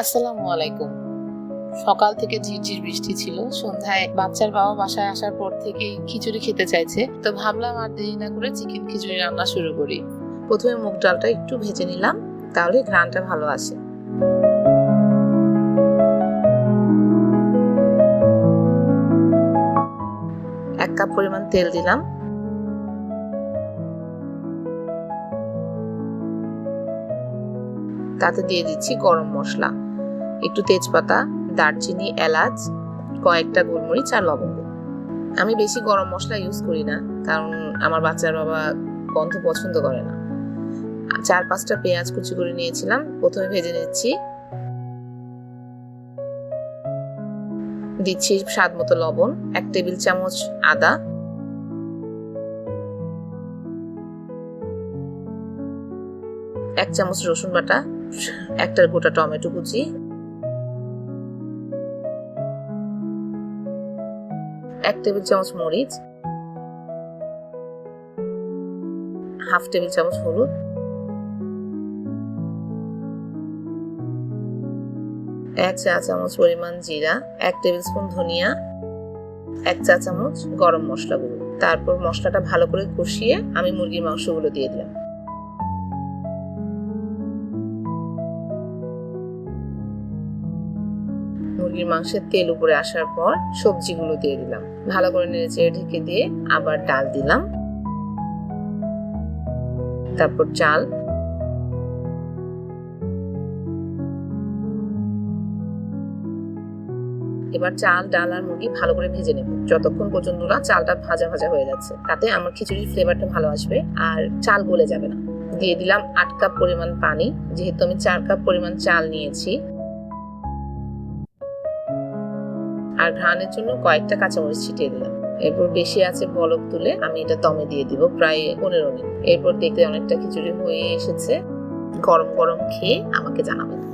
আসসালামু আলাইকুম। সকাল থেকে ঝিরঝির বৃষ্টি ছিল, সন্ধ্যায় বাচ্চার বাবা বাসায় আসার পর থেকেই খিচুড়ি খেতে চাইছে। তো ভাবলাম আর দেরি না করে চিকেন খিচুড়ি রান্না শুরু করি। প্রথমে মুগ ডালটা একটু ভেজে নিলাম, তাহলে ঘ্রাণটা ভালো আসে। এক কাপ পরিমাণ তেল দিলাম। তাতে দিয়ে দিচ্ছি গরম মশলা। একটু তেজপাতা, দারচিনি, এলাচ, কয়েকটা গোলমরিচ আর লবঙ্গ। আমি বেশি গরম মশলা ইউজ করি না, কারণ আমার বাচ্চার বাবা গন্ধ পছন্দ করে না। চার পাঁচটা পেঁয়াজ কুচি করে নিয়েছিলাম, প্রথমে ভেজে নিচ্ছি। দিচ্ছি স্বাদ মতো লবণ, এক টেবিল চামচ আদা। এক চামচ রসুন বাটা, একটা গোটা টমেটো কুচি। এক টেবিল চামচ মরিচ, হাফ টেবিল চামচ হলুদ, এক চা চামচ পরিমাণ জিরা, এক টেবিল স্পুন ধনিয়া, এক চা চামচ গরম মশলা গুঁড়ো। তারপর মশলাটা ভালো করে কষিয়ে আমি মুরগির মাংসগুলো দিয়ে দিলাম। মুরগির মাংসের তেল উপরে আসার পর সবজিগুলো দিয়ে দিলাম। ভালো করে নেড়ে ঢেকে দিয়ে আবার ডাল দিলাম। তারপর চাল। এবার চাল, ডাল আর মুরগি ভালো করে ভেজে নেব। যতক্ষণ পর্যন্ত না চালটা ভাজা ভাজা হয়ে যাচ্ছে, তাতে আমার খিচুড়ির ফ্লেভারটা ভালো আসবে আর চাল গলে যাবে না। দিয়ে দিলাম আট কাপ পরিমাণ পানি। যেহেতু আমি চার কাপ পরিমাণ চাল নিয়েছি আর ঘ্রাণের জন্য কয়েকটা কাঁচামরিচ ছিটিয়ে দিলাম। এরপর বেশি আছে বলক তুলে আমি এটা দমে দিয়ে দিব প্রায় পনেরো মিনিট। এরপর দেখতে অনেকটা খিচুড়ি হয়ে এসেছে। গরম গরম খেয়ে আমাকে জানাবেন।